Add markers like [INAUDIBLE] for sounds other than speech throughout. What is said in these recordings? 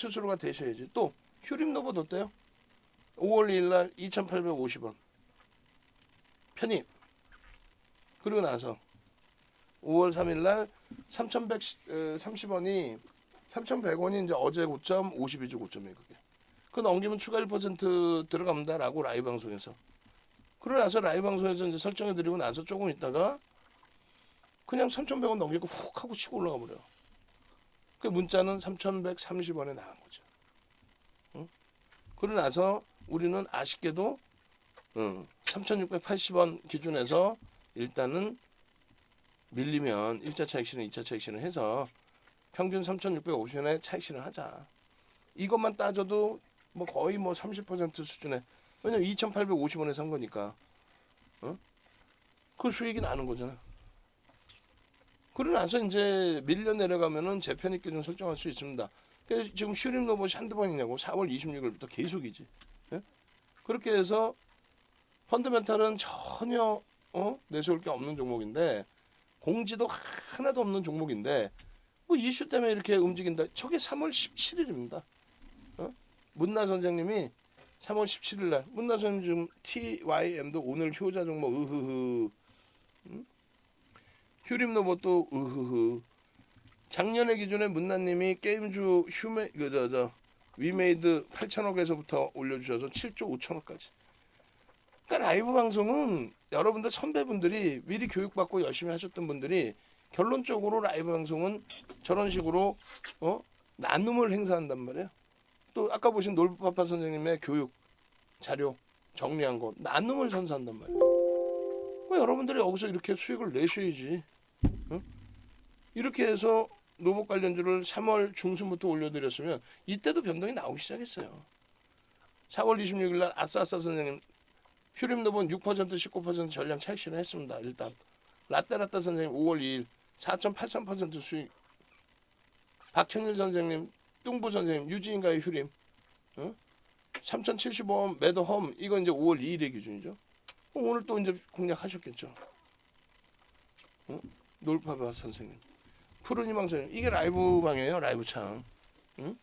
스스로가 되셔야지. 또 휴림 로봇 어때요? 5월 2일 날 2,850원. 편입. 그리고 나서 5월 3일 날 3,130원이 3,100원이 이제 어제 고점 52주 고점이에요, 그게. 그 넘기면 추가 1% 들어갑니다라고 라이브 방송에서. 그러고 나서 라이브 방송에서 이제 설정해 드리고 나서 조금 있다가 그냥 3,100원 넘기고 훅 하고 치고 올라가 버려요. 그 문자는 3,130원에 나간 거죠. 응? 그러고 나서 우리는 아쉽게도 응, 3,680원 기준에서 일단은 밀리면 1차 차익 실현, 2차 차익 실현 해서 평균 3,650원에 차익 실현 하자. 이것만 따져도 뭐 거의 뭐 30% 수준에 왜냐면 2,850원에 산 거니까. 어? 그 수익이 나는 거잖아. 그러고 나서 이제 밀려 내려가면은 재편입 기준 설정할 수 있습니다. 그래서 지금 슈림 로봇이 한두 번이냐고 4월 26일부터 계속이지. 예? 그렇게 해서 펀드멘탈은 전혀 어? 내세울 게 없는 종목인데 공지도 하나도 없는 종목인데 뭐 이슈 때문에 이렇게 움직인다. 저게 3월 17일입니다. 어? 문나 선생님이 3월 17일 날 문나 선생님 지금 TYM도 오늘 효자 종목 으흐흐 응? 휴림 로봇도 으흐흐 작년의 기준에 문나님이 게임주 휴메 그저저 위메이드 8천억에서부터 올려주셔서 7조 5천억까지. 그러니까 라이브 방송은 여러분들 선배분들이 미리 교육받고 열심히 하셨던 분들이 결론적으로 라이브 방송은 저런 식으로 어 나눔을 행사한단 말이에요. 또 아까 보신 놀부파파 선생님의 교육 자료 정리한 거 나눔을 선사한단 말이에요. 그 여러분들이 여기서 이렇게 수익을 내셔야지. 어? 이렇게 해서 로봇 관련주를 3월 중순부터 올려드렸으면 이때도 변동이 나오기 시작했어요. 4월 26일 날 아싸아싸 선생님 휴림 로봇 6% 19% 전량 차익 실현했습니다. 일단 라떼라떼 선생님 5월 2일 4.83% 수익 박형일 선생님 뚱부 선생님 유지인가의 휴림 어? 3,075원 매도홈 이건 이제 5월 2일의 기준이죠. 오늘 또 이제 공략하셨겠죠. 어? 놀파바 선생님 푸르니망 선생님 이게 라이브 방이에요 라이브 창 응?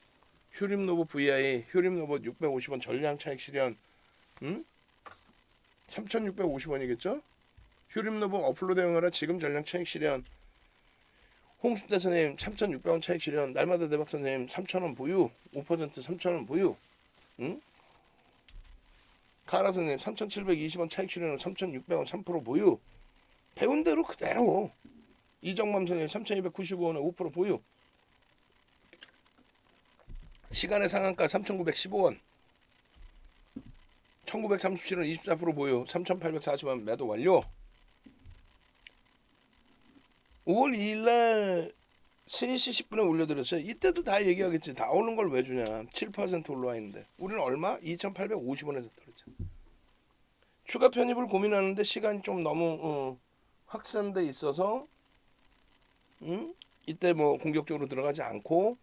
휴림 로봇 VI 휴림 로봇 650원 전량 차익 실현 응? 3,650원이겠죠? 휴림 로봇 업로드 영화라 지금 전량 차익 실현 홍순대 선생님 3,600원 차익 실현 날마다 대박 선생님 3,000원 보유 5% 3,000원 보유 응? 카라 선생님 3,720원 차익 실현은 3,600원 3% 보유 배운 대로 그대로 이정맘 선생님 3,295원에 5% 보유 시간의 상한가 3,915원 1937원 24% 보유 3,840원 매도 완료 5월 2일 날 3시 10분에 올려드렸어요. 이때도 다 얘기하겠지. 다 오른 걸 왜 주냐. 7% 올라와 있는데. 우리는 얼마? 2,850원에서 떨었죠. 추가 편입을 고민하는데 시간이 좀 너무 어, 확산돼 있어서 음? 이때 뭐 공격적으로 들어가지 않고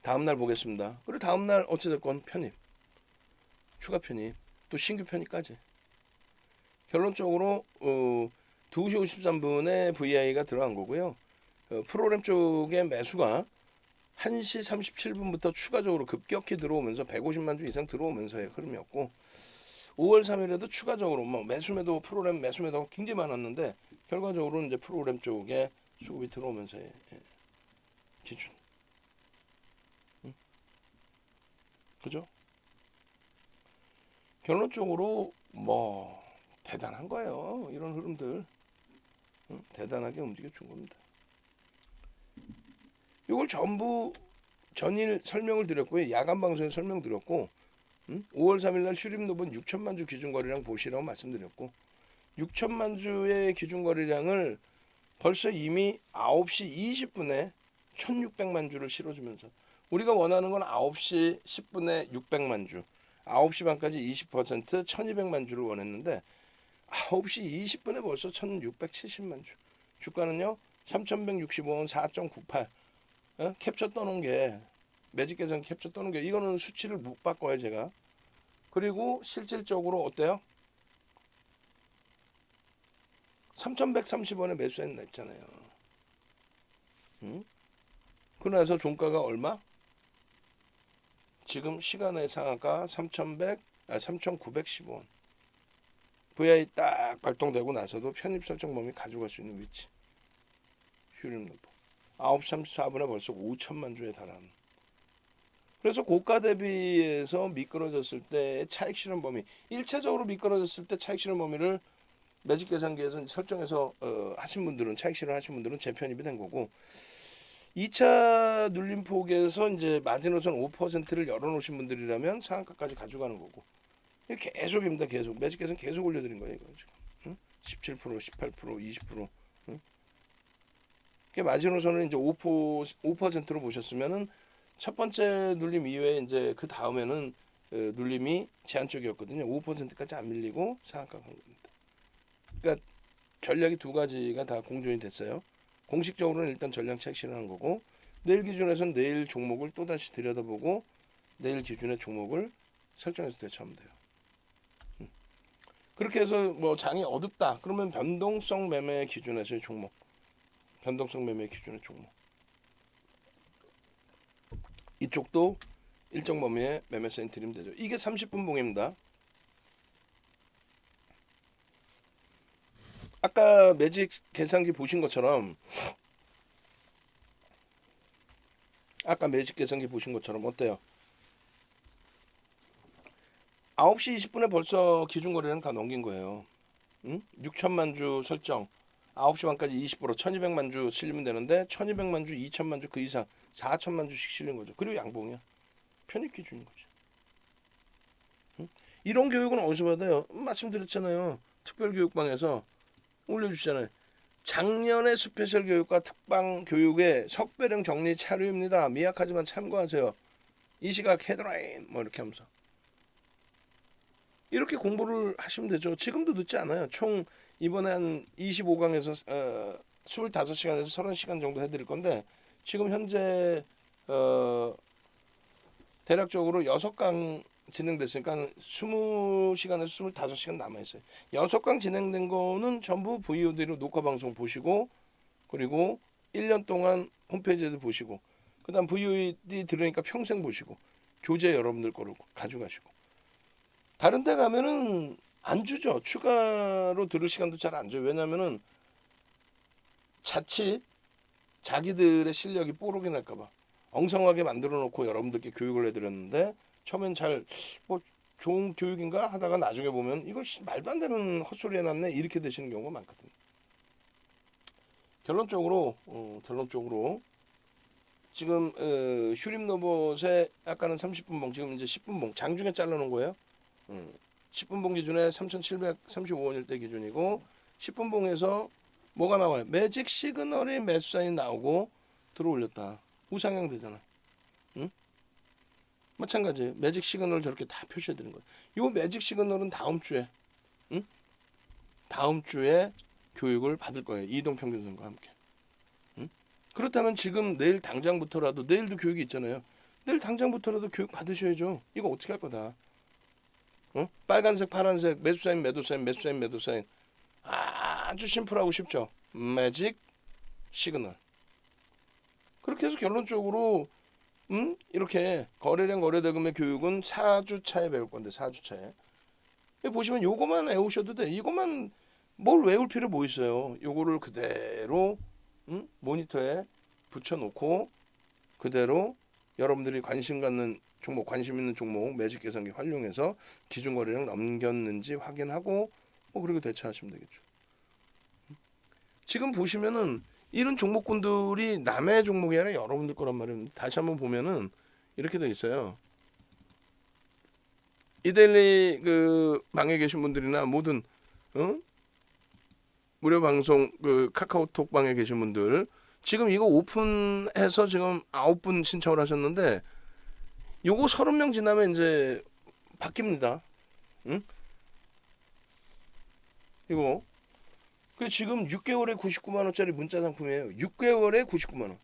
다음 날 보겠습니다. 그리고 다음 날 어찌됐건 편입. 추가 편입. 또 신규 편입까지. 결론적으로 어, 2시 53분에 VI가 들어간 거고요. 어, 프로그램 쪽의 매수가 1시 37분부터 추가적으로 급격히 들어오면서 150만 주 이상 들어오면서의 흐름이었고 5월 3일에도 추가적으로 뭐 매수 매도 프로그램 매수 매도가 굉장히 많았는데 결과적으로 이제 프로그램 쪽에 수급이 들어오면서의 예, 기준. 응? 그죠? 결론적으로 뭐 대단한 거예요. 이런 흐름들. 응? 대단하게 움직여 준 겁니다. 이걸 전부 전일 설명을 드렸고요. 야간 방송에 설명드렸고 응? 5월 3일 날 슈림 노본 6천만 주 기준 거래량 보시라고 말씀드렸고 6천만 주의 기준 거래량을 벌써 이미 9시 20분에 1600만 주를 실어주면서 우리가 원하는 건 9시 10분에 600만 주 9시 반까지 20% 1200만 주를 원했는데 9시 20분에 벌써 1670만 주 주가는요 3165원 4.98 어? 캡처 떠놓은 게 매직 계산 캡처 떠놓은 게 이거는 수치를 못 바꿔요 제가 그리고 실질적으로 어때요? 3130원에 매수했나 했잖아요 응? 나서 종가가 얼마? 지금 시간의 상한가 3,100, 아 3,915원. VI 딱 발동되고 나서도 편입 설정 범위 가져갈 수 있는 위치. 휴림 노보. 9시 34분에 벌써 5천만 주에 달하는. 그래서 고가 대비해서 미끄러졌을 때 차익 실현 범위, 일차적으로 미끄러졌을 때 차익 실현 범위를 매직 계산기에서 설정해서 어, 하신 분들은 차익 실현 하신 분들은 재편입이 된 거고 2차 눌림폭에서 이제 마지노선 5%를 열어놓으신 분들이라면 상한가까지 가져가는 거고 계속입니다 계속 매직 계산 계속 올려드린 거예요 이거 지금 응? 17% 18% 20% 응? 그 마지노선을 이제 5% 5%로 보셨으면은 첫 번째 눌림 이외에 이제 그 다음에는 어, 눌림이 제한 쪽이었거든요 5%까지 안 밀리고 상한가 간 겁니다. 그러니까 전략이 두 가지가 다 공존이 됐어요. 공식적으로는 일단 전량 실현한 거고 내일 기준에서는 내일 종목을 또 다시 들여다보고 내일 기준의 종목을 설정해서 대처하면 돼요. 음. 그렇게 해서 뭐 장이 어둡다 그러면 변동성 매매 기준에서의 종목, 변동성 매매 기준의 종목 이쪽도 일정 범위의 매매 드리면 되죠. 이게 30분 봉입니다. 아까 매직 계산기 보신 것처럼 아까 매직 계산기 보신 것처럼 어때요? 9시 20분에 벌써 기준 거래량 다 넘긴 거예요. 응? 6천만 주 설정. 9시 반까지 20% 1200만 주 실리면 되는데 1200만 주, 2000만 주 그 이상 4000만 주씩 실린 거죠. 그리고 양봉이야. 편입 기준인 거죠. 응? 이런 교육은 어디서 받아요? 말씀드렸잖아요. 특별교육방에서 올려주시잖아요. 작년의 스페셜 교육과 특방 교육의 석배령 정리 차류입니다. 미약하지만 참고하세요. 이 시각 헤드라인 뭐 이렇게 하면서 이렇게 공부를 하시면 되죠. 지금도 늦지 않아요. 총 이번에 한 25강에서 어, 25시간에서 30시간 정도 해드릴 건데 지금 현재 어, 대략적으로 6강 진행됐으니까 20시간에서 25시간 남아있어요. 6강 진행된 거는 전부 VOD로 녹화 방송 보시고 그리고 1년 동안 홈페이지에도 보시고 그 다음 VOD 들으니까 평생 보시고 교재 여러분들 거로 가져가시고 다른 데 가면은 안 주죠. 추가로 들을 시간도 잘 안 줘요. 왜냐면은 자칫 자기들의 실력이 뽀록이 날까봐 엉성하게 만들어 놓고 여러분들께 교육을 해드렸는데 처음엔 잘 뭐 좋은 교육인가 하다가 나중에 보면 이거 씨, 말도 안 되는 헛소리 해놨네 이렇게 되시는 경우가 많거든요. 결론적으로 어, 결론적으로 지금 어, 휴림 로봇의 아까는 30분 봉 지금 이제 10분 봉 장중에 잘라놓은 거예요. 음, 10분 봉 기준에 3,735원일 때 기준이고 10분 봉에서 뭐가 나와요? 매직 시그널이 매수사인 나오고 들어올렸다. 우상향 되잖아. 응? 마찬가지 매직 시그널 저렇게 다 표시해 드리는 거예요. 요 매직 시그널은 다음 주에 응? 다음 주에 교육을 받을 거예요. 이동 평균선과 함께. 응? 그렇다면 지금 내일 당장부터라도 내일도 교육이 있잖아요. 내일 당장부터라도 교육 받으셔야죠. 이거 어떻게 할 거다. 어? 빨간색, 파란색, 매수사인, 매도사인, 매수사인, 매도사인. 아주 심플하고 쉽죠. 매직 시그널. 그렇게 해서 결론적으로 음? 이렇게 거래량 거래대금의 교육은 4주차에 배울 건데 4주차에. 보시면 요거만 외우셔도 돼. 이거만 뭘 외울 필요 뭐 있어요. 요거를 그대로 음? 모니터에 붙여놓고 그대로 여러분들이 관심 갖는 종목, 관심 있는 종목 매직 계산기 활용해서 기준 거래량 넘겼는지 확인하고 뭐 그리고 대처하시면 되겠죠. 지금 보시면은 이런 종목군들이 남의 종목이 아니라 여러분들 거란 말입니다. 다시 한번 보면은 이렇게 돼 있어요. 이데일리 그 방에 계신 분들이나 모든 어? 무료 방송 그 카카오톡 방에 계신 분들 지금 이거 오픈해서 지금 아홉 분 신청을 하셨는데 요거 서른 명 지나면 이제 바뀝니다. 응? 이거 그 지금 6개월에 99만 원짜리 문자 상품이에요. 6개월에 99만 원.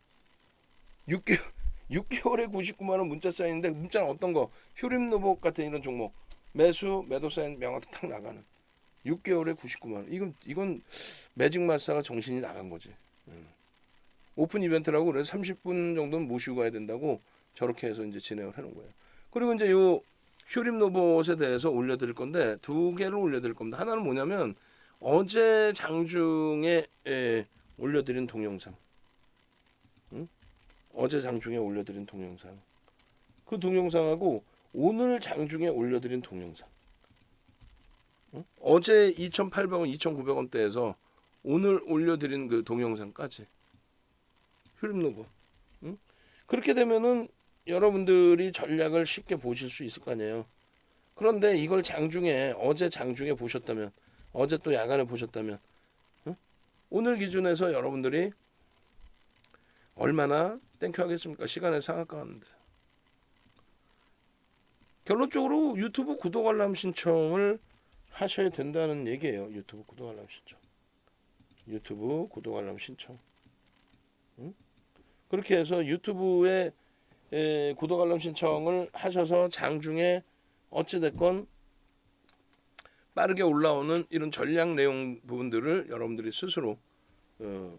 6개월 6개월에 [LAUGHS] 99만 원 문자 사인인데 문자는 어떤 거? 휴림 로봇 같은 이런 종목. 매수 매도 사인 명확히 탁 나가는. 6개월에 99만 원. 이건 이건 매직 마스터가 정신이 나간 거지. 음. 오픈 이벤트라고 그래서 30분 정도는 모시고 가야 된다고 저렇게 해서 이제 진행을 해놓은 거예요. 그리고 이제 요 휴림 로봇에 대해서 올려드릴 건데 두 개를 올려드릴 겁니다. 하나는 뭐냐면 어제 장중에 예, 올려드린 동영상. 응? 어제 장중에 올려드린 동영상. 그 동영상하고 오늘 장중에 올려드린 동영상. 응? 어제 2,800원, 2,900원대에서 오늘 올려드린 그 동영상까지 휴림 로봇. 응? 그렇게 되면은 여러분들이 전략을 쉽게 보실 수 있을 거 아니에요. 그런데 이걸 장중에 어제 장중에 보셨다면 어제 또 야간에 보셨다면 응? 오늘 기준에서 여러분들이 얼마나 땡큐 하겠습니까? 시간에 상한가 하는데 결론적으로 유튜브 구독 알람 신청을 하셔야 된다는 얘기예요. 유튜브 구독 알람 신청. 유튜브 구독 알람 신청. 응? 그렇게 해서 유튜브에 에, 구독 알람 신청을 하셔서 장중에 어찌 됐건 빠르게 올라오는 이런 전략 내용 부분들을 여러분들이 스스로 어,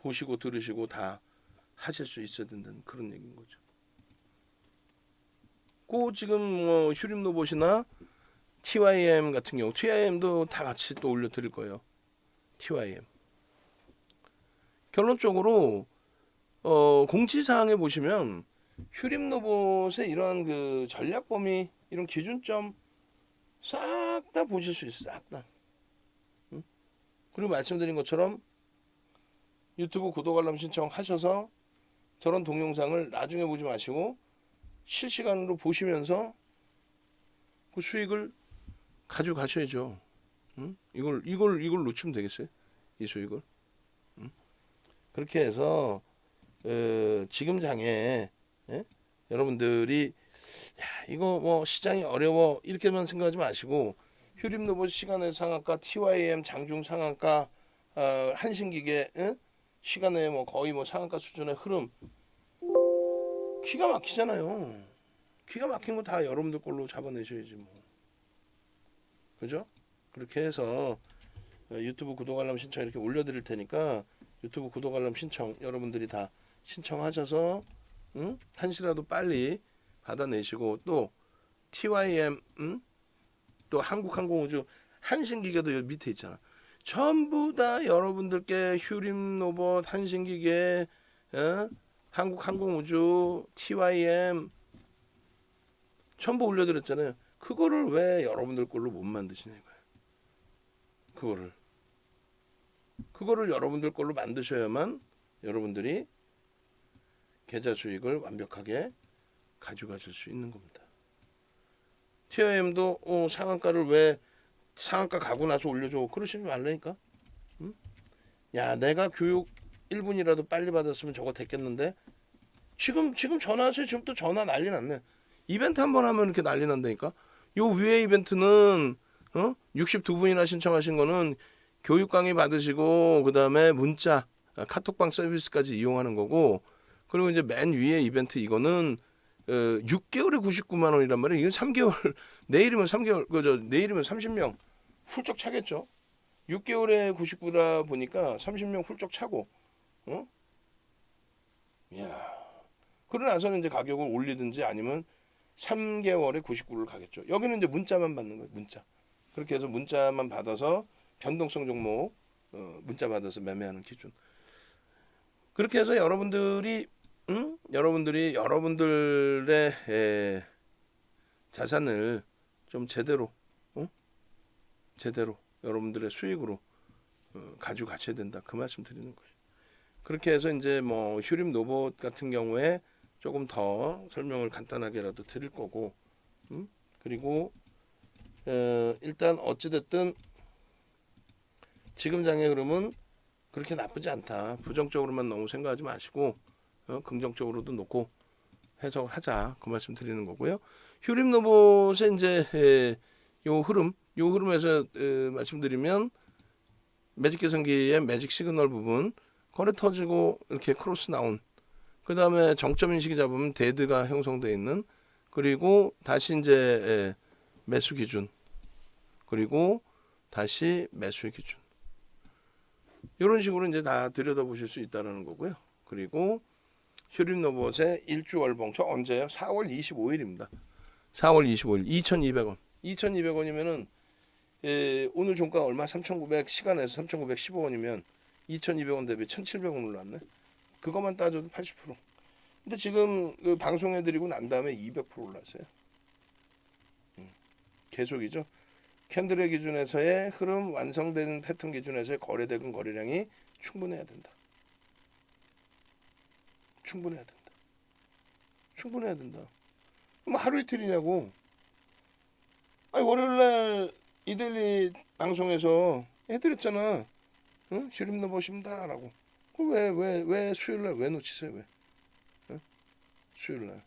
보시고 들으시고 다 하실 수 있어야 된다는 그런 얘기인 거죠. 그 지금 뭐 휴림 로봇이나 TYM 같은 경우 TYM도 다 같이 또 올려드릴 거예요. TYM. 결론적으로 어, 공지사항에 보시면 휴림 로봇의 이러한 그 전략 범위 이런 기준점 싹 다 보실 수 있어요. 싹 다. 응? 그리고 말씀드린 것처럼 유튜브 구독 알람 신청하셔서 저런 동영상을 나중에 보지 마시고 실시간으로 보시면서 그 수익을 가져가셔야죠. 응? 이걸 이걸 이걸 놓치면 되겠어요? 이 수익을. 응? 그렇게 해서 어, 지금 장에 예? 여러분들이 야, 이거 뭐 시장이 어려워 이렇게만 생각하지 마시고 휴림 로봇 시간의 상한가 TYM 장중 상한가 어, 한신기계 예? 시간에 뭐 거의 뭐 상한가 수준의 흐름 기가 막히잖아요. 기가 막힌 거 다 여러분들 걸로 잡아내셔야지 뭐. 그죠? 그렇게 해서 어, 유튜브 구독 알람 신청 이렇게 올려드릴 테니까 유튜브 구독 알람 신청 여러분들이 다 신청하셔서 응? 한시라도 빨리 받아내시고 또 TYM 응? 또 한국항공우주 한신기계도 여기 밑에 있잖아. 전부 다 여러분들께 휴림 로봇 한신기계 어? 한국항공우주 TYM 전부 올려드렸잖아요. 그거를 왜 여러분들 걸로 못 만드시냐 이거야. 그거를 그거를 여러분들 걸로 만드셔야만 여러분들이 계좌 수익을 완벽하게 가져가실 수 있는 겁니다. TIM도 어, 상한가를 왜 상한가 가고 나서 올려줘 그러시지 말라니까. 응? 야 내가 교육 1분이라도 빨리 받았으면 저거 됐겠는데 지금 지금 전화하세요. 지금 또 전화 난리 났네. 이벤트 한 번 하면 이렇게 난리 난다니까. 요 위에 이벤트는 어? 62분이나 신청하신 거는 교육 강의 받으시고 그다음에 문자 아, 카톡방 서비스까지 이용하는 거고 그리고 이제 맨 위에 이벤트 이거는 어, 6개월에 99만 원이란 말이에요. 이건 3개월 [LAUGHS] 내일이면 3개월 그저 내일이면 30명 훌쩍 차겠죠. 6개월에 99라 보니까 30명 훌쩍 차고 어? 야. 그러고 나서는 이제 가격을 올리든지 아니면 3개월에 99를 가겠죠. 여기는 이제 문자만 받는 거예요. 문자. 그렇게 해서 문자만 받아서 변동성 종목 어, 문자 받아서 매매하는 기준. 그렇게 해서 여러분들이 응? 여러분들이 여러분들의 에, 자산을 좀 제대로 어? 제대로 여러분들의 수익으로 어, 가지고 가셔야 된다 그 말씀 드리는 거예요. 그렇게 해서 이제 뭐 휴림 로봇 같은 경우에 조금 더 설명을 간단하게라도 드릴 거고 음? 그리고 어, 일단 어찌됐든 지금 장의 흐름은 그렇게 나쁘지 않다. 부정적으로만 너무 생각하지 마시고 어, 긍정적으로도 놓고 해석을 하자. 그 말씀 드리는 거고요. 휴림 로봇의 이제 에, 요 흐름, 요 흐름에서 에, 말씀드리면 매직 계산기의 매직 시그널 부분 거래 터지고 이렇게 크로스 나온 그 다음에 정점 인식이 잡으면 데드가 형성되어 있는 그리고 다시 이제 에, 매수 기준 그리고 다시 매수의 기준 이런 식으로 이제 다 들여다보실 수 있다라는 거고요. 그리고 휴림 로봇의 일주 월봉 저 언제요? 4월 25일입니다. 4월 25일 2,200원. 2,200원이면은 예, 오늘 종가 얼마? 3,900 시간에서 3,915원이면 2,200원 대비 1,700원 올랐네. 그것만 따져도 80%. 근데 지금 그 방송해드리고 난 다음에 200% 올랐어요. 음, 계속이죠. 캔들의 기준에서의 흐름 완성된 패턴 기준에서의 거래대금 거래량이 충분해야 된다. 충분해야 된다. 충분해야 된다. 뭐 하루 이틀이냐고. 아니 월요일 날 이데일리 방송에서 해드렸잖아. 응? 휴림 넣어보십니다라고. 왜왜 왜 수요일 날 왜 놓치세요 왜? 응? 수요일 날.